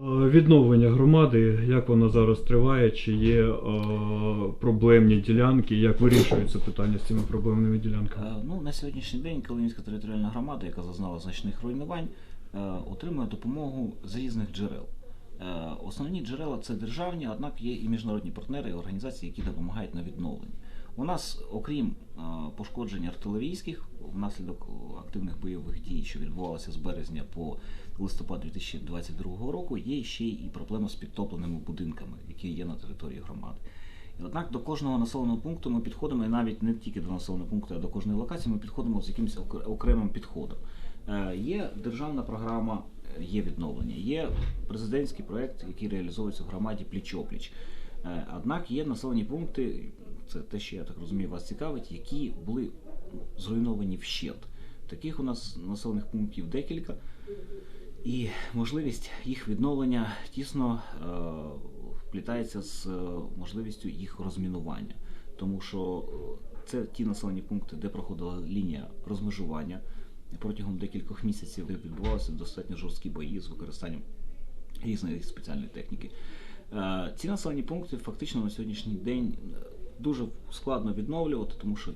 Відновлення громади, як воно зараз триває, чи є е, проблемні ділянки, як вирішується питання з цими проблемними ділянками? Е, Ну, на сьогоднішній день Калинівська територіальна громада, яка зазнала значних руйнувань, е, отримує допомогу з різних джерел. Е, Основні джерела це державні, однак є і міжнародні партнери, і організації, які допомагають на відновленні. У нас, окрім пошкоджень артилерійських, внаслідок активних бойових дій, що відбувалося з березня по листопад 2022 року, є ще і проблема з підтопленими будинками, які є на території громади. І Однак до кожного населеного пункту ми підходимо, і навіть не тільки до населеного пункту, а до кожної локації ми підходимо з якимось ок- окремим підходом. Е, Є державна програма, е, є відновлення, є президентський проект, який реалізовується в громаді пліч-опліч. Е, Однак є населені пункти, це те, що я так розумію, вас цікавить, які були зруйновані вщент. Таких у нас населених пунктів декілька. І можливість їх відновлення тісно е, вплітається з е, можливістю їх розмінування, тому що е, це ті населені пункти, де проходила лінія розмежування протягом декількох місяців, де відбувалися достатньо жорсткі бої з використанням різної спеціальної техніки. Е, Ці населені пункти фактично на сьогоднішній день е, дуже складно відновлювати, тому що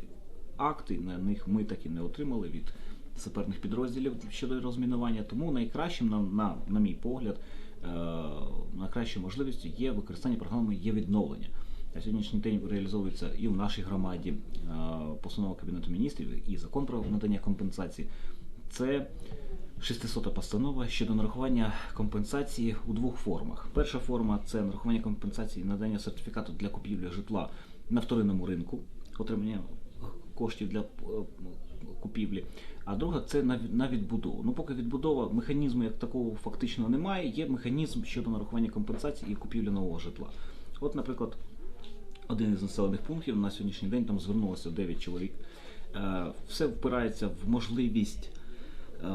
акти на них ми так і не отримали від саперних підрозділів щодо розмінування. Тому найкращим, на, на, на мій погляд, е, найкращою можливістю є використання програми є відновлення. На сьогоднішній день реалізовується і в нашій громаді постанова Кабінету міністрів і закон про надання компенсації. Це 600 постанова щодо нарахування компенсації у двох формах. Перша форма це нарахування компенсації надання сертифікату для купівлі житла на вторинному ринку, отримання коштів для е, купівлі. А друга це на, відбудову. Ну, поки відбудова механізму як такого фактично немає, є механізм щодо нарахування компенсації і купівлі нового житла. От, наприклад, один із населених пунктів на сьогоднішній день там звернулося 9 чоловік. Е, Все впирається в можливість е,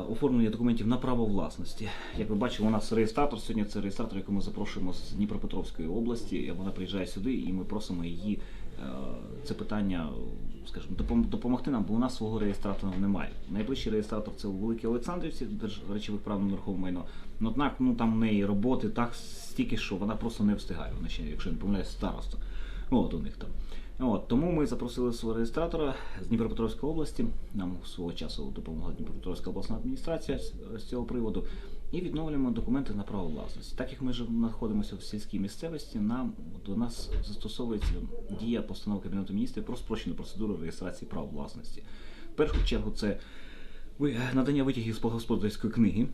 оформлення документів на право власності. Як ви бачили, у нас реєстратор сьогодні це реєстратор, якого ми запрошуємо з Дніпропетровської області. Вона приїжджає сюди, і ми просимо її е, це питання, скажімо, допомогти нам, бо у нас свого реєстратора немає. Найближчий реєстратор це у Великій Олександрівці, речових прав на нерухоме майно. Ну, Однак, ну там в неї роботи так стільки, що вона просто не встигає. Вона ще, якщо не помиляюсь, староста. От у них там. От, тому ми запросили свого реєстратора з Дніпропетровської області. Нам свого часу допомогла Дніпропетровська обласна адміністрація з, цього приводу. І відновлюємо документи на право власності. Так як ми знаходимося в сільській місцевості, нам до нас застосовується дія постанови Кабінету міністрів про спрощену процедуру реєстрації права власності. В першу чергу це надання витягів з господарської книги.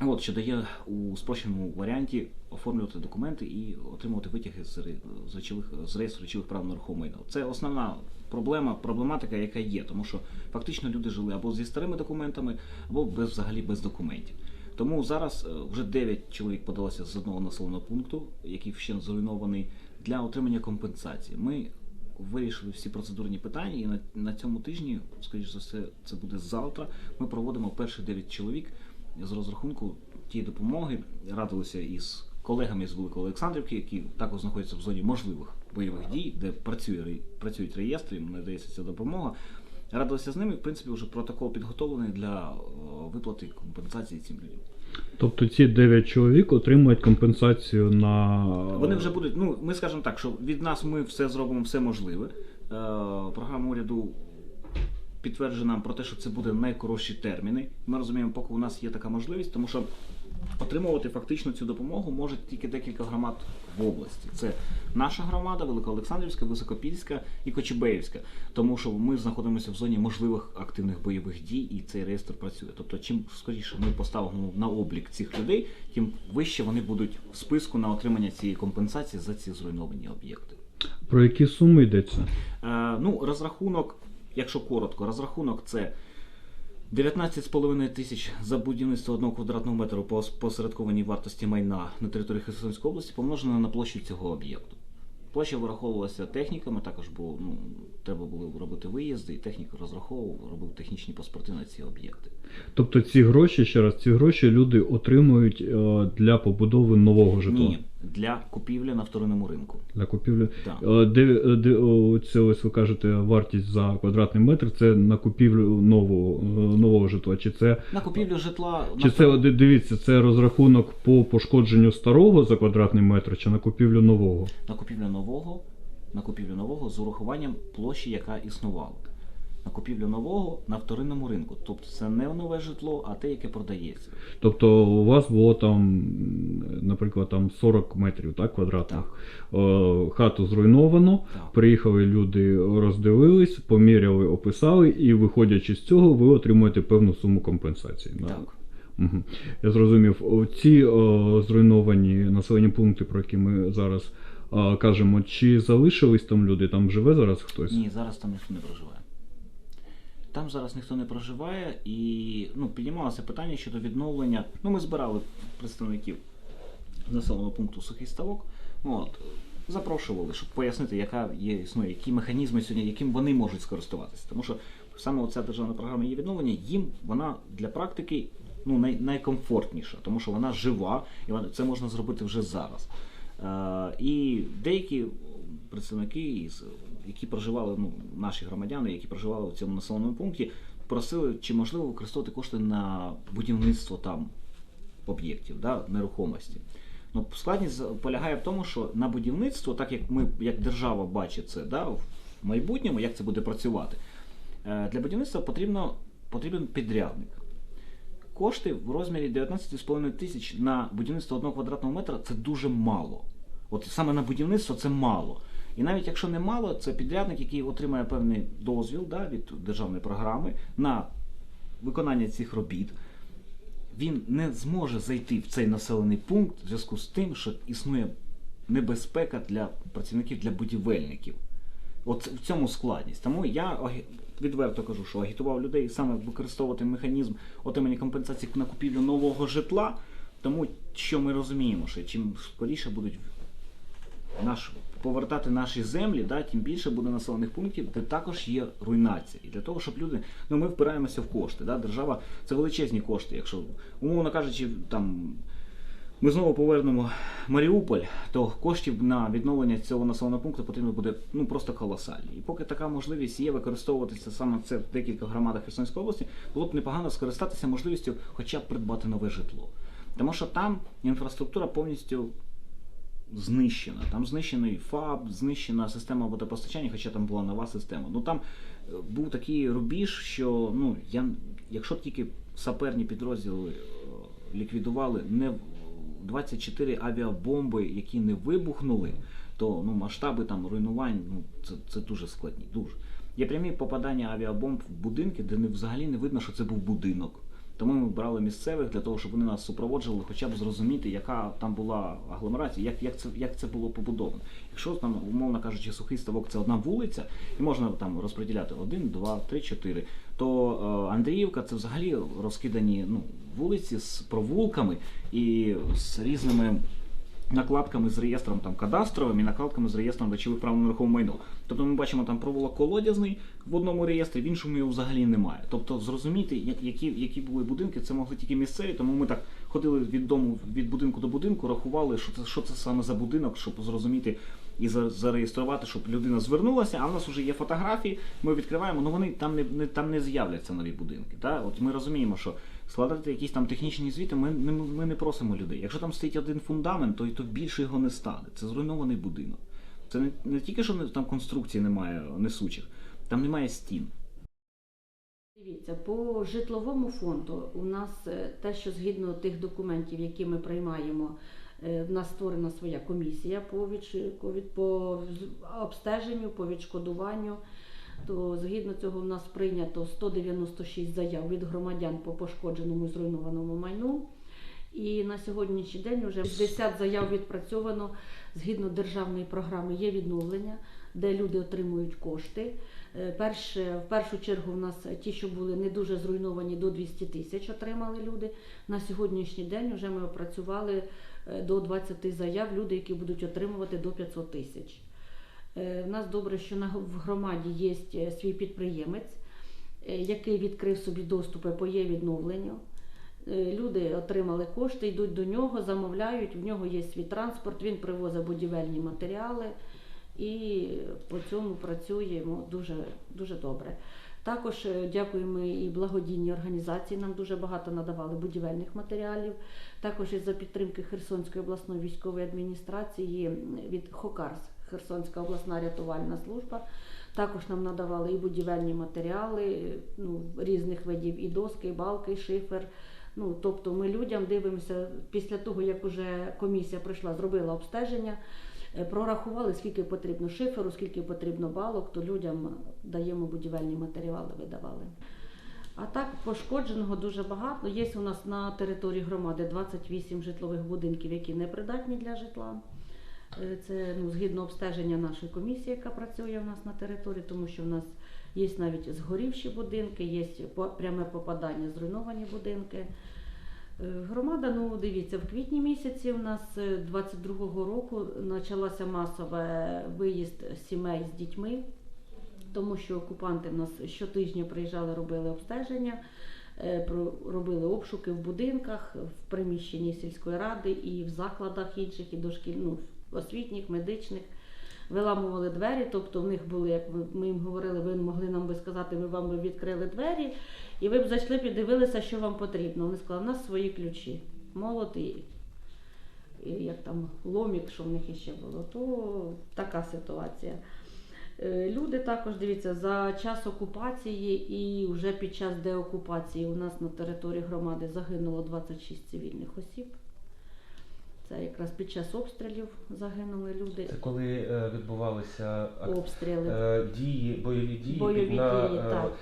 От, що дає у спрощеному варіанті оформлювати документи і отримувати витяги з, ре- з, речових, з реєстру речових прав на нерухоме майно. Це основна проблема, проблематика, яка є, тому що фактично люди жили або зі старими документами, або без, взагалі без документів. Тому зараз е, вже 9 чоловік подалося з одного населеного пункту, який ще зруйнований, для отримання компенсації. Ми вирішили всі процедурні питання, і на, на цьому тижні, скоріш за все, це буде завтра. Ми проводимо перші 9 чоловік з розрахунку тієї допомоги. Радилися із колегами з Великої Олександрівки, які також знаходяться в зоні можливих бойових дій, де працює працюють реєстри, їм надається ця допомога. Радилися з ними. В принципі, вже протокол підготовлений для виплати компенсації цим людям. Тобто ці 9 чоловік отримують компенсацію на Вони вже будуть. Ну, ми скажемо так, що від нас ми все зробимо все можливе. Е, програма уряду підтверджує нам про те, що це буде найкоротші терміни. Ми розуміємо, поки у нас є така можливість, тому що отримувати фактично цю допомогу можуть тільки декілька громад в області. Це наша громада, Великоолександрівська, Високопільська і Кочубеївська. Тому що ми знаходимося в зоні можливих активних бойових дій, і цей реєстр працює. Тобто, чим скоріше ми поставимо на облік цих людей, тим вище вони будуть в списку на отримання цієї компенсації за ці зруйновані об'єкти. про які суми йдеться? Е, ну, розрахунок, якщо коротко, розрахунок це 19,5 тисяч за будівництво одного квадратного метру по посередкованій вартості майна на території Херсонської області помножено на площу цього об'єкту. Площа вираховувалася техніками, також було, ну, треба було робити виїзди, і технік розраховував, робив технічні паспорти на ці об'єкти. Тобто ці гроші, ще раз, ці гроші люди отримують е, для побудови нового житла. Ні, для купівлі на вторинному ринку. Для купівлі. Е, Де, де це ось ви кажете вартість за квадратний метр, це на купівлю нового, е, нового житла. Чи це, На купівлю житла чи на це дивіться, це розрахунок по пошкодженню старого за квадратний метр, чи на купівлю нового? на купівлю нового, на купівлю нового з урахуванням площі, яка існувала. На купівлю нового на вторинному ринку. Тобто це не нове житло, а те, яке продається. Тобто у вас було там, наприклад, там 40 метрів так, квадратних. Е, Хату зруйновано, Так. приїхали люди, роздивились, поміряли, описали, і виходячи з цього, ви отримуєте певну суму компенсації. Так. Угу. Я зрозумів. Ці о, зруйновані населені пункти, про які ми зараз кажемо, чи залишились там люди, там живе зараз хтось? Ні, зараз там ніхто не проживає. Там зараз ніхто не проживає і ну, піднімалося питання щодо відновлення. Ну, ми збирали представників населеного пункту Сухий Ставок. От, запрошували, щоб пояснити, яка є існує, які механізми сьогодні, яким вони можуть скористуватися. Тому що саме оця державна програма її відновлення, їм вона для практики ну, най, найкомфортніша, тому що вона жива, і вона, це можна зробити вже зараз. Е, і деякі представники, із, які проживали, ну, наші громадяни, які проживали в цьому населеному пункті, просили, чи можливо використовувати кошти на будівництво там об'єктів, да, нерухомості. Ну, складність полягає в тому, що на будівництво, так як ми, як держава бачить це да, в майбутньому, як це буде працювати, е, для будівництва потрібно, потрібен підрядник. Кошти в розмірі 19,5 тисяч на будівництво одного квадратного метра це дуже мало. От саме на будівництво це мало. І навіть якщо не мало, це підрядник, який отримає певний дозвіл да, від державної програми на виконання цих робіт. Він не зможе зайти в цей населений пункт в зв'язку з тим, що існує небезпека для працівників, для будівельників. От в цьому складність. Тому я відверто кажу, що агітував людей саме використовувати механізм отримання компенсації на купівлю нового житла, тому що ми розуміємо, що чим скоріше будуть наш, повертати наші землі, да, тим більше буде населених пунктів, де також є руйнація. І для того, щоб люди, ну ми впираємося в кошти. Да, держава це величезні кошти. Якщо, умовно кажучи, там ми знову повернемо Маріуполь, то коштів на відновлення цього населеного пункту потрібно буде ну просто колосальні. І поки така можливість є використовуватися саме це в декілька громадах Херсонської області, було б непогано скористатися можливістю хоча б придбати нове житло. Тому що там інфраструктура повністю знищена. Там знищений ФАБ, знищена система водопостачання, хоча там була нова система. Ну там е, був такий рубіж, що ну я, якщо тільки саперні підрозділи е, ліквідували не в- 24 авіабомби, які не вибухнули, то ну масштаби там руйнувань, ну це, це дуже складні. Дуже є прямі попадання авіабомб в будинки, де не взагалі не видно, що це був будинок. Тому ми брали місцевих для того, щоб вони нас супроводжували, хоча б зрозуміти, яка там була агломерація, як, як, це, як це було побудовано. Якщо там, умовно кажучи, сухий ставок це одна вулиця, і можна там розподіляти один, два, три, чотири, то е, Андріївка це взагалі розкидані ну, вулиці з провулками і з різними накладками з реєстром там кадастровим і накладками з реєстром речових прав на нерухоме майно. Тобто ми бачимо там провулок колодязний в одному реєстрі, в іншому його взагалі немає. Тобто зрозуміти, які, які були будинки, це могли тільки місцеві, тому ми так ходили від дому від будинку до будинку, рахували, що це що це саме за будинок, щоб зрозуміти. І зареєструвати, щоб людина звернулася, а в нас вже є фотографії, ми відкриваємо, ну вони там не, не там не з'являться нові будинки. Да? От ми розуміємо, що складати якісь там технічні звіти, ми, не- ми не просимо людей. Якщо там стоїть один фундамент, то, й то більше його не стане. Це зруйнований будинок. Це не, не тільки, що там конструкцій немає несучих, там немає стін. Дивіться, по житловому фонду у нас е, те, що згідно тих документів, які ми приймаємо, е, в нас створена своя комісія по, відш- по обстеженню, по відшкодуванню. То згідно цього в нас прийнято 196 заяв від громадян по пошкодженому і зруйнованому майну. І на сьогоднішній день вже 60 заяв відпрацьовано згідно державної програми є відновлення, де люди отримують кошти. Е, Перше, в першу чергу в нас ті, що були не дуже зруйновані, до 200 тисяч отримали люди. На сьогоднішній день вже ми опрацювали е, до 20 заяв люди, які будуть отримувати до 500 тисяч. Е, В нас добре, що в громаді є е, свій підприємець, е, який відкрив собі доступи по є відновленню. Е, Люди отримали кошти, йдуть до нього, замовляють, в нього є свій транспорт, він привозить будівельні матеріали і по цьому працюємо дуже, дуже добре. Також е, дякуємо і благодійні організації. Нам дуже багато надавали будівельних матеріалів. Також із за підтримки Херсонської обласної військової адміністрації від ХОКАРС, Херсонська обласна рятувальна служба. Також нам надавали і будівельні матеріали ну, різних видів, і доски, і балки, і шифер. Ну, тобто ми людям дивимося після того, як уже комісія прийшла, зробила обстеження, е, прорахували, скільки потрібно шиферу, скільки потрібно балок, то людям даємо будівельні матеріали, видавали. А так пошкодженого дуже багато. Є у нас на території громади 28 житлових будинків, які не придатні для житла. Е, Це ну, згідно обстеження нашої комісії, яка працює у нас на території, тому що в нас є навіть згорівші будинки, є пряме попадання, зруйновані будинки. Е, Громада, ну дивіться, в квітні місяці у нас е, 22-го року почалася масовий виїзд сімей з дітьми, тому що окупанти в нас щотижня приїжджали, робили обстеження, е, робили обшуки в будинках, в приміщенні сільської ради і в закладах інших, і дошкіль, ну, освітніх, медичних. Виламували двері, тобто в них були, як ми їм говорили, ви могли нам би сказати, ми вам би відкрили двері, і ви б зайшли, піддивилися, що вам потрібно. Вони сказали, у нас свої ключі. Молот і, і як там ломік, що в них іще було, то така ситуація. Е, Люди також дивіться за час окупації і вже під час деокупації у нас на території громади загинуло 26 цивільних осіб. Це якраз під час обстрілів загинули люди. Це коли е, відбувалися Обстріли. е, дії, бойові дії Бойові на, дії, е, так.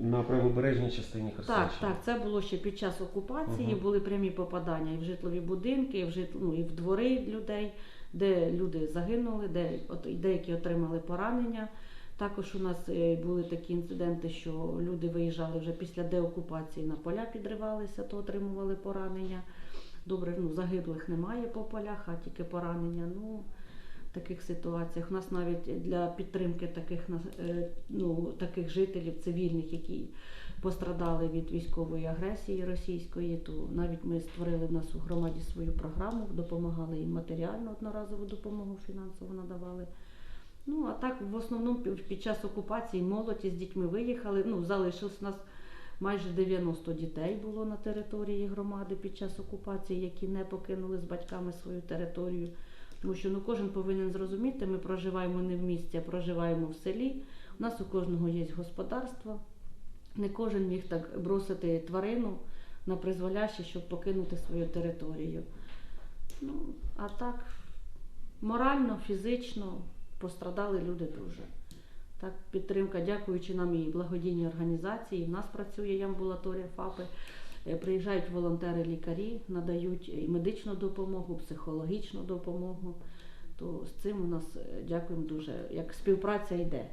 на правобережній частині Херсонщини. так, це було ще під час окупації. Мгм. Були прямі попадання і в житлові будинки, і в житл... ну, і в двори людей, де люди загинули, де деякі отримали поранення. Також у нас е, були такі інциденти, що люди виїжджали вже після деокупації на поля, підривалися, то отримували поранення. Добре, ну загиблих немає по полях, а тільки поранення. Ну, в таких ситуаціях. У нас навіть для підтримки таких е, ну, таких жителів цивільних, які пострадали від військової агресії російської, то навіть ми створили в нас у громаді свою програму, допомагали їм матеріально одноразову допомогу фінансово надавали. Ну а так в основному під- час окупації молодь з дітьми виїхали. Ну, залишилось нас майже 90 дітей було на території громади під час окупації, які не покинули з батьками свою територію. Тому що ну, кожен повинен зрозуміти, ми проживаємо не в місті, а проживаємо в селі. У нас у кожного є господарство. Не кожен міг так бросити тварину на призволяще, щоб покинути свою територію. Ну, а так, морально, фізично пострадали люди дуже. Так, підтримка, дякуючи нам і благодійній організації. В нас працює і амбулаторія ФАПи. Е, Приїжджають волонтери-лікарі, надають і медичну допомогу, психологічну допомогу. То з цим у нас е, дякуємо дуже. Як співпраця йде.